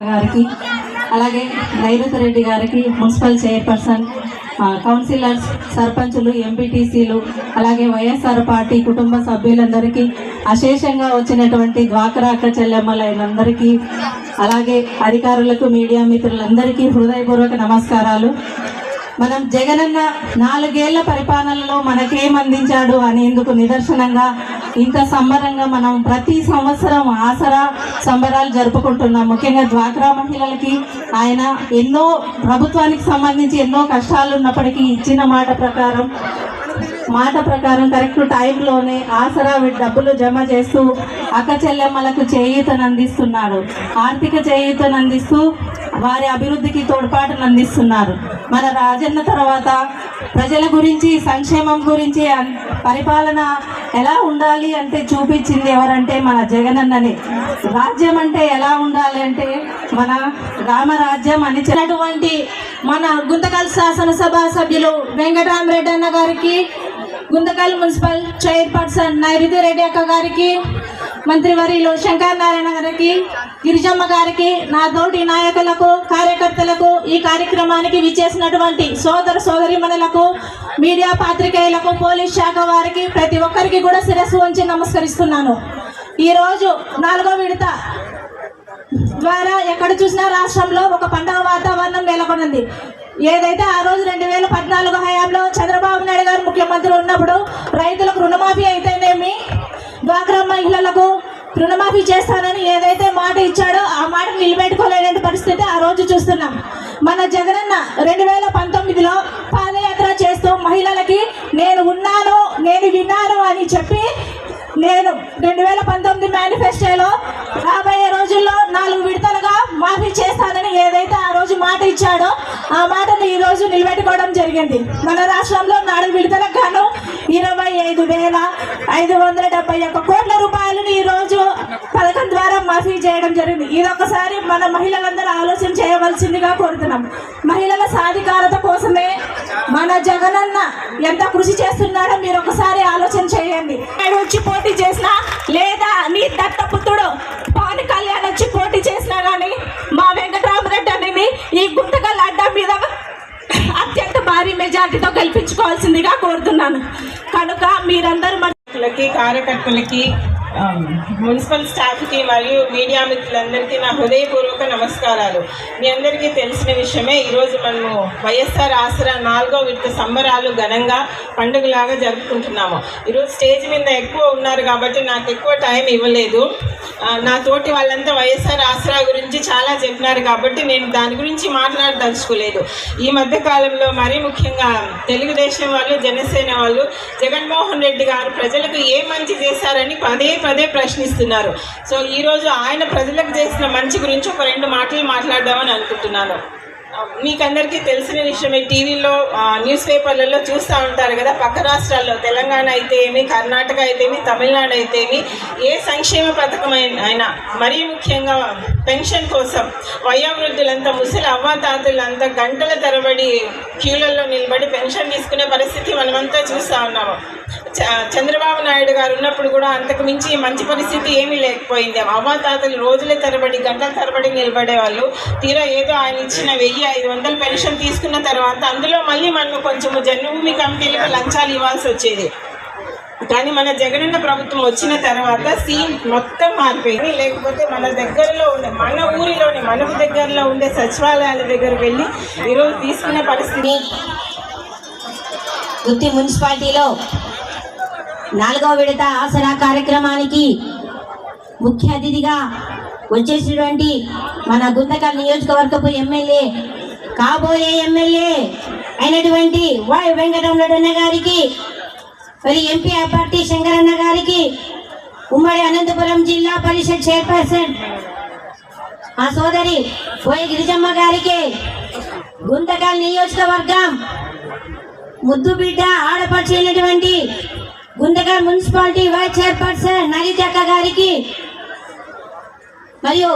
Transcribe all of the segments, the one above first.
గారికి అలాగే నైరుతి రెడ్డి గారికి మున్సిపల్ చైర్పర్సన్ కౌన్సిలర్స్ సర్పంచులు ఎంపీటీసీలు అలాగే వైఎస్ఆర్ పార్టీ కుటుంబ సభ్యులందరికీ అశేషంగా వచ్చినటువంటి డ్వాక్రా అక్క చెల్లెమ్మలైనందరికీ అలాగే అధికారులకు మీడియా మిత్రులందరికీ హృదయపూర్వక నమస్కారాలు. మనం జగనన్న నాలుగేళ్ళ పరిపాలనలో మనకేం అందించాడు అనేందుకు నిదర్శనంగా ఇంత సంబరంగా మనం ప్రతి సంవత్సరం ఆసరా సంబరాలు జరుపుకుంటున్నాం. ముఖ్యంగా డ్వాక్రా మహిళలకి ఆయన ఎన్నో ప్రభుత్వానికి సంబంధించి ఎన్నో కష్టాలు ఉన్నప్పటికీ ఇచ్చిన మాట ప్రకారం మాట ప్రకారం కరెక్ట్ టైంలోనే ఆసరా డబ్బులు జమ చేస్తూ అక్క చెల్లెమ్మలకు చేయూతను అందిస్తున్నారు ఆర్థిక చేయూతను అందిస్తూ వారి అభివృద్ధికి తోడ్పాటును అందిస్తున్నారు. మన రాజన్న తర్వాత ప్రజల గురించి సంక్షేమం గురించి అన్- పరిపాలన ఎలా ఉండాలి అంటే చూపించింది ఎవరంటే మన జగనన్నని. రాజ్యం అంటే ఎలా ఉండాలి అంటే మన రామరాజ్యం అని చెప్పినటువంటి మన గుంతకల్ శాసనసభ సభ్యులు వెంకటరామరెడ్డి అన్న గారికి గుంతకల్ మున్సిపల్ చైర్పర్సన్ నైరుతి రెడ్డి అక్క గారికి మంత్రివర్యులు శంకర్ నారాయణ గారికి గిరిజమ్మ గారికి నా తోటి నాయకులకు కార్యకర్తలకు ఈ కార్యక్రమానికి విచ్చేసినటువంటి సోదర సోదరిమణులకు మీడియా పాత్రికేయులకు పోలీస్ శాఖ వారికి ప్రతి ఒక్కరికి కూడా శిరస్సు ఉంచి నమస్కరిస్తున్నాను. ఈరోజు నాలుగో విడత ద్వారా ఎక్కడ చూసినా రాష్ట్రంలో ఒక పండగ వాతావరణం నెలకొనింది ఏదైతే ఆ రోజు రెండు వేల పద్నాలుగు హయాంలో చంద్రబాబు నాయుడు గారు ముఖ్యమంత్రి ఉన్నప్పుడు రైతులకు రుణమాఫీ అయితేనేమి డ్వాక్రా మహిళలకు రుణమాఫీ చేస్తానని ఏదైతే మాట ఇచ్చాడో ఆ మాట నిలబెట్టుకోలేని పరిస్థితి ఆ రోజు చూస్తున్నాం. మన జగనన్న రెండు వేల పంతొమ్మిదిలో పాదయాత్ర చేస్తూ మహిళలకి నేను ఉన్నాను నేను విన్నాను అని చెప్పి నేను రెండు వేల పంతొమ్మిది మేనిఫెస్టోలో రాబోయే రోజుల్లో నాలుగు విడతలుగా మాఫీ చేస్తానని ఏదైతే ఆ రోజు మాట ఇచ్చాడో ఆ మాటను ఈరోజు నిలబెట్టుకోవడం జరిగింది. మన రాష్ట్రంలో నాలుగు విడతలకు గాను ఇరవై ఐదు వేల ఐదు వందల డెబ్బై ఒక్క కోట్ల రూపాయలను ఈ రోజు పథకం ద్వారా మాఫీ చేయడం జరిగింది. ఇదొకసారి మన మహిళలందరూ ఆలోచన చేయవలసిందిగా కోరుతున్నాం. మహిళల సాధికారత కోసమే మన జగనన్న ఎంత కృషి చేస్తున్నాడో మీరు ఒకసారి ఆలోచన చేయండి. వచ్చి పోటీ చేసినా లేదా నీ దత్తపుత్రుడు పవన్ కళ్యాణ్ వచ్చి పోటీ చేసినా కానీ మా వెంకటరామరెడ్డి అనేది ఈ గుంతకల్ అడ్డా మీద అత్యంత భారీ మెజార్టీతో గెలిపించుకోవాల్సిందిగా కోరుతున్నాను. కనుక మీరందరూ మన కార్యకర్తలకి Um, మున్సిపల్ స్టాఫ్కి మరియు మీడియా మిత్రులందరికీ నా హృదయపూర్వక నమస్కారాలు. మీ అందరికీ తెలిసిన విషయమే ఈరోజు మనము వైఎస్ఆర్ ఆసరా నాలుగో విడత సంబరాలు ఘనంగా పండుగలాగా జరుపుకుంటున్నాము. ఈరోజు స్టేజ్ మీద ఎక్కువ ఉన్నారు కాబట్టి నాకు ఎక్కువ టైం ఇవ్వలేదు. నా తోటి వాళ్ళంతా వైఎస్ఆర్ ఆసరా గురించి చాలా చెప్పినారు కాబట్టి నేను దాని గురించి మాట్లాడదలుచుకోలేదు. ఈ మధ్య కాలంలో మరీ ముఖ్యంగా తెలుగుదేశం వాళ్ళు జనసేన వాళ్ళు జగన్మోహన్ రెడ్డి గారు ప్రజలకు ఏ మంచి చేశారని పదే పదే ప్రశ్నిస్తున్నారు. సో ఈరోజు ఆయన ప్రజలకు చేసిన మంచి గురించి ఒక రెండు మాటలు మాట్లాడదామని అనుకుంటున్నాను. మీకు అందరికీ తెలిసిన విషయమే టీవీలో న్యూస్ పేపర్లలో చూస్తూ ఉంటారు కదా పక్క రాష్ట్రాల్లో తెలంగాణ అయితే ఏమి కర్ణాటక అయితే ఏమి తమిళనాడు అయితే ఏమి ఏ సంక్షేమ పథకం అయినా మరీ ముఖ్యంగా పెన్షన్ కోసం వయోవృద్ధులంతా ముసలి అవ్వాతాతలంతా గంటల తరబడి క్యూలలో నిలబడి పెన్షన్ తీసుకునే పరిస్థితి మనమంతా చూస్తూ ఉన్నాము. చంద్రబాబు నాయుడు గారు ఉన్నప్పుడు కూడా అంతకు మించి మంచి పరిస్థితి ఏమీ లేకపోయింది. అవ్వాతాతలు రోజుల తరబడి గంటల తరబడి నిలబడే వాళ్ళు. తీరా ఏదో ఆయన ఇచ్చిన వెయ్యి ఐదు వందలు పెన్షన్ తీసుకున్న తర్వాత అందులో మళ్ళీ మనం కొంచెం జన్మభూమి కమిటీలకు లంచాలు ఇవ్వాల్సి వచ్చేది. కానీ మన జగనన్న ప్రభుత్వం వచ్చిన తర్వాత సీన్ మొత్తం మారిపోయింది. లేకపోతే మన దగ్గరలో ఉండే మన ఊరిలోని మనకు దగ్గరలో ఉండే సచివాలయాల దగ్గర వెళ్ళి ఈరోజు తీసుకునే పరిస్థితి. గుత్తి మున్సిపాలిటీలో నాలుగవ విడత ఆసరా కార్యక్రమానికి ముఖ్య అతిథిగా వచ్చేసినటువంటి మన గుంతకల్ నియోజకవర్గపు ఎమ్మెల్యే కాబోయే ఎమ్మెల్యే అయినటువంటి వై వెంకటరమణ గారికి మరి ఎంపీ అభ్యర్థి శంకరన్న గారికి ఉమ్మడి అనంతపురం జిల్లా పరిషత్ చైర్పర్సన్ ఆ సోదరి పోయి గిరిజమ్మ గారికి గుంతకల్ నియోజకవర్గం ముద్దు బిడ్డ ఆడపడిచినటువంటి గుంతకల్ మున్సిపాలిటీ వైస్ చైర్పర్సన్ నరితక్క గారికి మరియు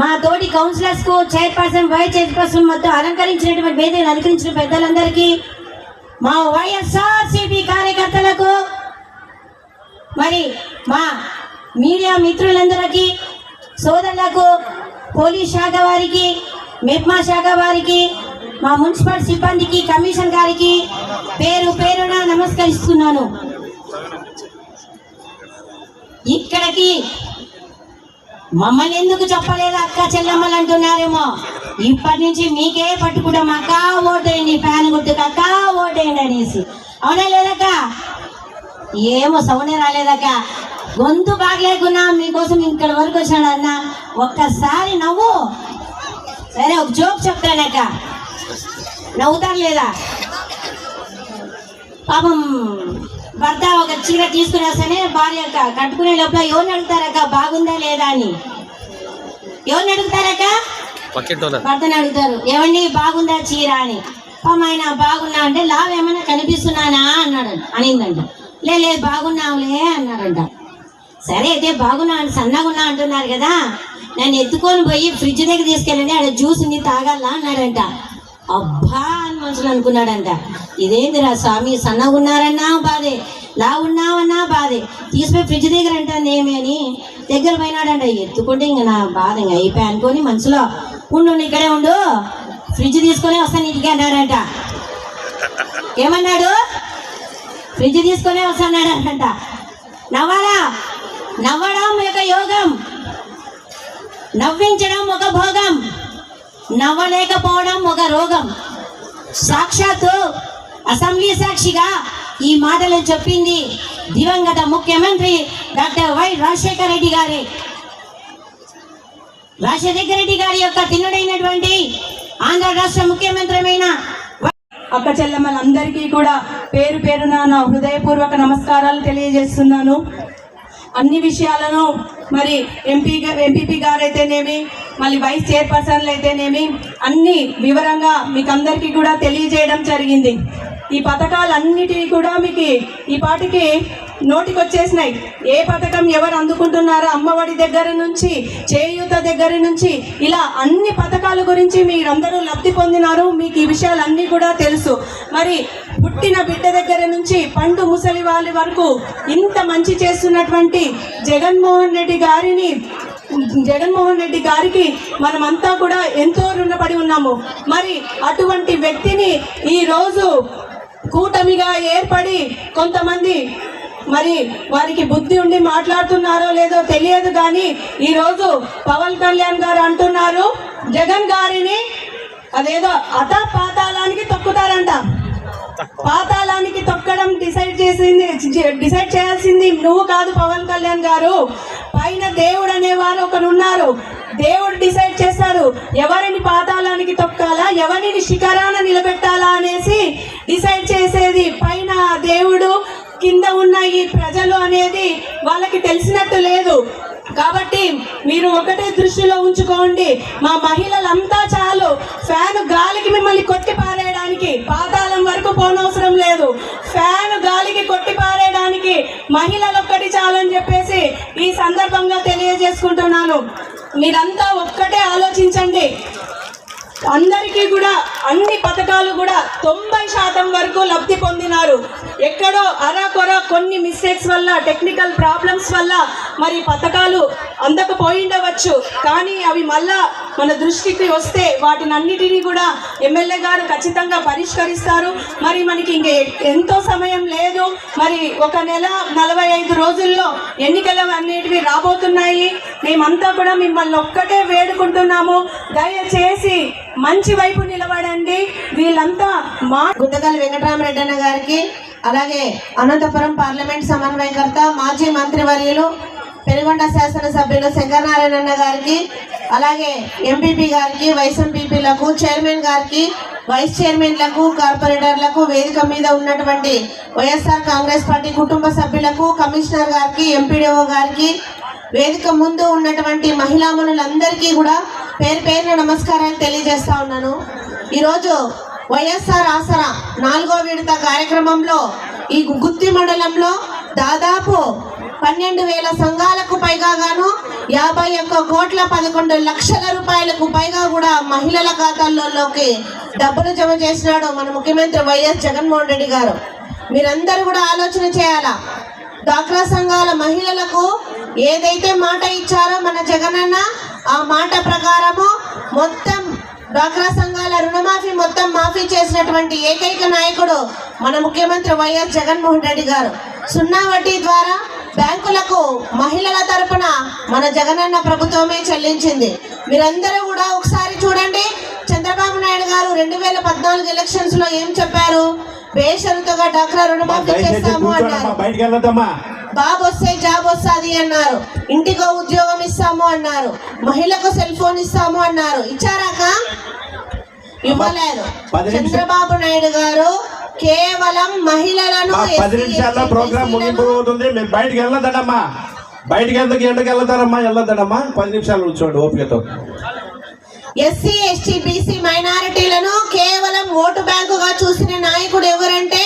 మా తోటి కౌన్సిలర్స్కు చైర్పర్సన్ వైస్ చైర్పర్సన్ మొత్తం అలంకరించినటువంటి వేదికను అలంకరించిన పెద్దలందరికీ మా వైఎస్ఆర్సిపి కార్యకర్తలకు మరి మా మీడియా మిత్రులందరికీ సోదరులకు పోలీస్ శాఖ వారికి మెప్మా శాఖ వారికి మా మున్సిపల్ సిబ్బందికి కమిషన్ గారికి పేరు పేరున నమస్కరిస్తున్నాను. ఇక్కడికి మమ్మల్ని ఎందుకు చెప్పలేదు అక్క చెల్లెమ్మలు అంటున్నారేమో? ఇప్పటి నుంచి మీకే పట్టుకుంటాం. అక్క ఓటేయండి ఫ్యాన్ గుర్తుకు అక్క ఓటేయండి అనేసి. అవునా లేదక్క? ఏమో సౌండే రాలేదక్క. గొంతు బాగలేకున్నా మీకోసం ఇక్కడ వరకు వచ్చాడు అన్న. ఒక్కసారి నవ్వు. సరే ఒక జోక్ చెప్తానక్క. నవ్వుతారు లేదా? పాపం భర్త ఒక చీర తీసుకుని వస్తేనే భార్య కట్టుకునే లోపల ఎవరిని అడుగుతారక్క? బాగుందా లేదా అని. ఎవరిని అడుగుతారక్క? భర్తని అడుగుతారు. ఏమండి బాగుందా చీర అని. పాపం ఆయన బాగున్నా అంటే లావ్ ఏమైనా కనిపిస్తున్నానా అన్నాడు అనిందంట. లే లేదు బాగున్నావులే అన్నారంట సరే అయితే బాగున్నా అని సన్నగా ఉన్నా అంటున్నారు కదా. నన్ను ఎత్తుకొని పోయి ఫ్రిడ్జ్ దగ్గర తీసుకెళ్ళండి ఆడ జ్యూస్ ఉంది తాగాల అన్నాడంట. అబ్బా అని మనసులో అనుకున్నాడంట. ఇదేందిరా స్వామి సన్నగా ఉన్నారన్నా బాధే లా ఉన్నావన్నా బాధే. తీసుకుపోయి ఫ్రిడ్జ్ దగ్గర అంటాను ఏమి అని దగ్గర పోయినాడంట. ఎత్తుకుంటే ఇంక నా బాధ ఇంకా అయిపోయి అనుకొని మనసులో ఉండు ఇక్కడే ఉండు. ఫ్రిడ్జ్ తీసుకొని వస్తాను ఇంటికి అన్నాడంట. ఏమన్నాడు? ఫ్రిడ్జ్ తీసుకొని వస్తాడు అంట నవ్వాలా? నవ్వడం ఒక యోగం. నవ్వించడం ఒక భోగం. నవ్వలేకపోవడం ఒక రోగం. సాక్షాత్తు అసెంబ్లీ సాక్షిగా ఈ మాటలు చెప్పింది దివంగత ముఖ్యమంత్రి డాక్టర్ వై రాజశేఖర రెడ్డి గారి. రాజశేఖర రెడ్డి గారి యొక్క తిన్నుడైనటువంటి ఆంధ్ర రాష్ట్ర ముఖ్యమంత్రి అక్క చెల్లెమ్మలందరికీ కూడా పేరు పేరున నా హృదయపూర్వక నమస్కారాలు తెలియజేస్తున్నాను. అన్ని విషయాలను మరి ఎంపీ ఎంపీపీ గారైతేనేమి మళ్ళీ వైస్ చైర్పర్సన్లు అయితేనేమి అన్ని వివరంగా మీకు అందరికీ కూడా తెలియజేయడం జరిగింది. ఈ పథకాలన్నిటినీ కూడా మీకు ఈ పాటికి నోటికి వచ్చేసినాయి ఏ పథకం ఎవరు అందుకుంటున్నారో అమ్మఒడి దగ్గర నుంచి చేయూత దగ్గర నుంచి ఇలా అన్ని పథకాల గురించి మీరందరూ లబ్ధి పొందినారు. మీకు ఈ విషయాలన్నీ కూడా తెలుసు. మరి పుట్టిన బిడ్డ దగ్గర నుంచి పండు ముసలి వాళ్ళ వరకు ఇంత మంచి చేస్తున్నటువంటి జగన్మోహన్ రెడ్డి గారిని జగన్మోహన్ రెడ్డి గారికి మనమంతా కూడా ఎంతో రుణపడి ఉన్నాము. మరి అటువంటి వ్యక్తిని ఈరోజు కూటమిగా ఏర్పడి కొంతమంది మరి వారికి బుద్ధి ఉండి మాట్లాడుతున్నారో లేదో తెలియదు కానీ ఈరోజు పవన్ కళ్యాణ్ గారు అంటున్నారు జగన్ గారిని అదేదో అత పాతాళానికి తొక్కుతారంట. పాతాళానికి తొక్కడం డిసైడ్ చేసింది డిసైడ్ చేయాల్సింది నువ్వు కాదు పవన్ కళ్యాణ్ గారు. పైన దేవుడు అనేవారు ఒకరు ఉన్నారు దేవుడు డిసైడ్ చేస్తాడు ఎవరిని పాతాళానికి తొక్కాలా ఎవరిని శిఖరాన నిలబెట్టాలా అనేసి డిసైడ్ చేసేది పైన దేవుడు కింద ఉన్న ఈ ప్రజలు అనేది వాళ్ళకి తెలిసినట్టు లేదు. కాబట్టి మీరు ఒకటే దృష్టిలో ఉంచుకోండి. మా మహిళలంతా చాలు. ఫ్యాన్ గాలికి మిమ్మల్ని కొట్టి పారేయడానికి పాతాళం వరకు పోనవసరం లేదు. ఫ్యాన్ గాలికి కొట్టి పారేయడానికి మహిళలు ఒక్కటి చాలని చెప్పేసి ఈ సందర్భంగా తెలియజేసుకుంటున్నాను. మీరంతా ఒక్కటే ఆలోచించండి. అందరికీ కూడా అన్ని పథకాలు కూడా తొంభై శాతం వరకు లబ్ధి పొందినారు. ఎక్కడో అరాకొర కొన్ని మిస్టేక్స్ వల్ల టెక్నికల్ ప్రాబ్లమ్స్ వల్ల మరి పథకాలు అందకపోయిండవచ్చు. కానీ అవి మళ్ళా మన దృష్టికి వస్తే వాటిని అన్నిటినీ కూడా ఎమ్మెల్యే గారు ఖచ్చితంగా పరిష్కరిస్తారు. మరి మనకి ఇంక ఎంతో సమయం లేదు. మరి ఒక నెల నలభై ఐదు రోజుల్లో ఎన్నికలు అనేటివి రాబోతున్నాయి. మేమంతా కూడా మిమ్మల్ని ఒక్కటే వేడుకుంటున్నాము. దయచేసి మంచి వైపు నిలబడండి. వీళ్ళంతా మా గుద్దగల్ వెంకటరామరెడ్డి అన్న గారికి అలాగే అనంతపురం పార్లమెంట్ సమన్వయకర్త మాజీ మంత్రివర్యులు పెనుగొండ శాసనసభ్యులు శంకరనారాయణ గారికి అలాగే ఎంపీపీ గారికి వైస్ ఎంపీపీలకు చైర్మన్ గారికి వైస్ చైర్మన్లకు కార్పొరేటర్లకు వేదిక మీద ఉన్నటువంటి వైఎస్ఆర్ కాంగ్రెస్ పార్టీ కుటుంబ సభ్యులకు కమిషనర్ గారికి ఎంపీడీఓ గారికి వేదిక ముందు ఉన్నటువంటి మహిళామణులందరికీ కూడా పేరు పేరున నమస్కారాలు తెలియజేస్తా ఉన్నాను. ఈరోజు వైఎస్ఆర్ ఆసరా నాలుగో విడత కార్యక్రమంలో ఈ గుత్తి మండలంలో దాదాపు పన్నెండు వేల సంఘాలకు పైగా గాను యాభై ఒక్క కోట్ల పదకొండు లక్షల రూపాయలకు పైగా కూడా మహిళల ఖాతాల్లోకి డబ్బులు జమ చేసినాడు మన ముఖ్యమంత్రి వైఎస్ జగన్మోహన్ రెడ్డి గారు. మీరందరూ కూడా ఆలోచన చేయాలా? డాక్రా సంఘాల మహిళలకు ఏదైతే మాట ఇచ్చారో మన జగనన్న ఆ మాట ప్రకారము మొత్తం డ్వాక్రా సంఘాల రుణమాఫీ మొత్తం మాఫీ చేసినటువంటి ఏకైక నాయకుడు మన ముఖ్యమంత్రి వైఎస్ జగన్మోహన్ రెడ్డి గారు. సున్నా వడ్డీ ద్వారా బ్యాంకులకు మహిళల తరపున మన జగనన్న ప్రభుత్వమే చెల్లించింది. మీరందరూ కూడా ఒకసారి చూడండి. చంద్రబాబు నాయుడు గారు రెండు వేల పద్నాలుగు ఎలక్షన్స్లో ఏం చెప్పారు? బేషరతుగా డాక్రా రుణమాఫీ చేస్తాము అన్నారు. బాబు వస్తే జాబ్ వస్తుంది అన్నారు. ఇంటికో ఉద్యోగం ఇస్తాము అన్నారు. మహిళకు సెల్ ఫోన్ ఇస్తాము అన్నారు. ఇచ్చారాక? ఇవ్వలేదు. చంద్రబాబు నాయుడు గారు కేవలం మహిళలను పది నిమిషాల్లో ప్రోగ్రామ్ BC లను ముగింపు అవుతుంది మీరు బయటికి వెళ్ళొద్దమ్మా బయటికి ఎందుకు ఎండకి వెళ్తారమ్మా? వెళ్ళొద్దమ్మా పది నిమిషాలు కూర్చోండి ఓపికతో. ఎస్సీ ఎస్టీ బీసీ మైనారిటీలను కేవలం ఓటు బ్యాంకుగా చూసిన నాయకుడు ఎవరంటే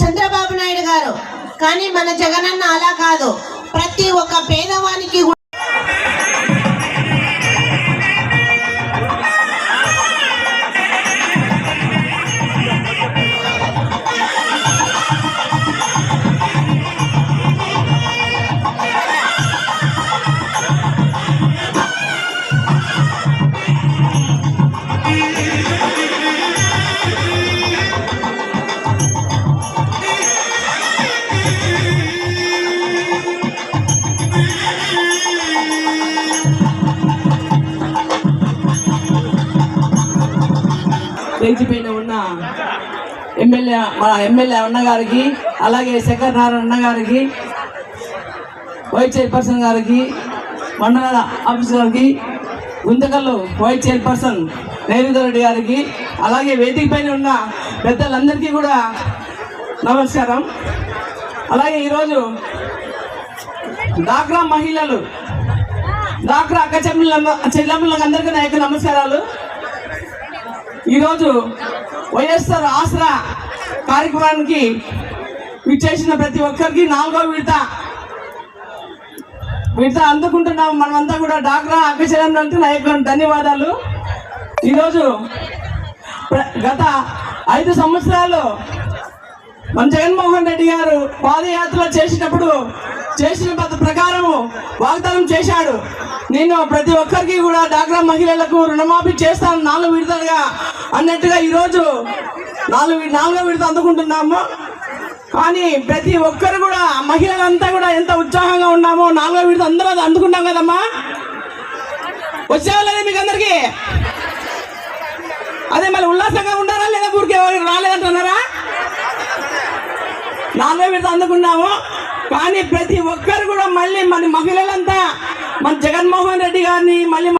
చంద్రబాబు నాయుడు గారు. కానీ మన జగనన్న అలా కాదు. ప్రతి ఒక్క పేదవానికి బెంచ్ పైన ఉన్న ఎమ్మెల్యే మన ఎమ్మెల్యే అన్నగారికి అలాగే శంకర్ నారాయణ అన్నగారికి వైస్ చైర్పర్సన్ గారికి మండల ఆఫీసర్ గారికి గుంతకల్లు వైస్ చైర్పర్సన్ నైరుత రెడ్డి గారికి అలాగే వేదిక పైన ఉన్న పెద్దలందరికీ కూడా నమస్కారం. అలాగే ఈరోజు డాక్రా మహిళలు డాక్రా అక్క చెల్లెళ్ళ చెల్లెమ్మలకు అందరికీ నా యొక్క నమస్కారాలు. ఈరోజు వైఎస్ఆర్ ఆసరా కార్యక్రమానికి విచ్చేసిన ప్రతి ఒక్కరికి నాలుగో విడత. విడత అందుకుంటున్నాం. మనమంతా కూడా డాక్రా అక్కచరణకి నా యొక్క ధన్యవాదాలు. ఈరోజు గత ఐదు సంవత్సరాలు మన జగన్మోహన్ రెడ్డి గారు పాదయాత్ర చేసినప్పుడు చేసిన ప్రకారం ప్రకారము వాగ్దానం చేశాడు. నేను ప్రతి ఒక్కరికి కూడా డాక్రా మహిళలకు రుణమాఫీ చేస్తాను నాలుగు విడతలుగా అన్నట్టుగా ఈరోజు నాలుగు నాలుగో విడత అందుకుంటున్నాము. కానీ ప్రతి ఒక్కరు కూడా మహిళలంతా కూడా ఎంత ఉత్సాహంగా ఉన్నామో నాలుగో విడత అందరూ అది అందుకున్నాం కదమ్మా. వచ్చేవాళ్ళదే మీకు అందరికీ? అదే మళ్ళీ ఉల్లాసంగా ఉన్నారా లేదా ఊరికే రాలేదంటున్నారా? నాలుగో విడత అందుకున్నాము కానీ ప్రతి ఒక్కరు కూడా మళ్ళీ మన మహిళలంతా మన జగన్మోహన్ రెడ్డి గారిని మళ్ళీ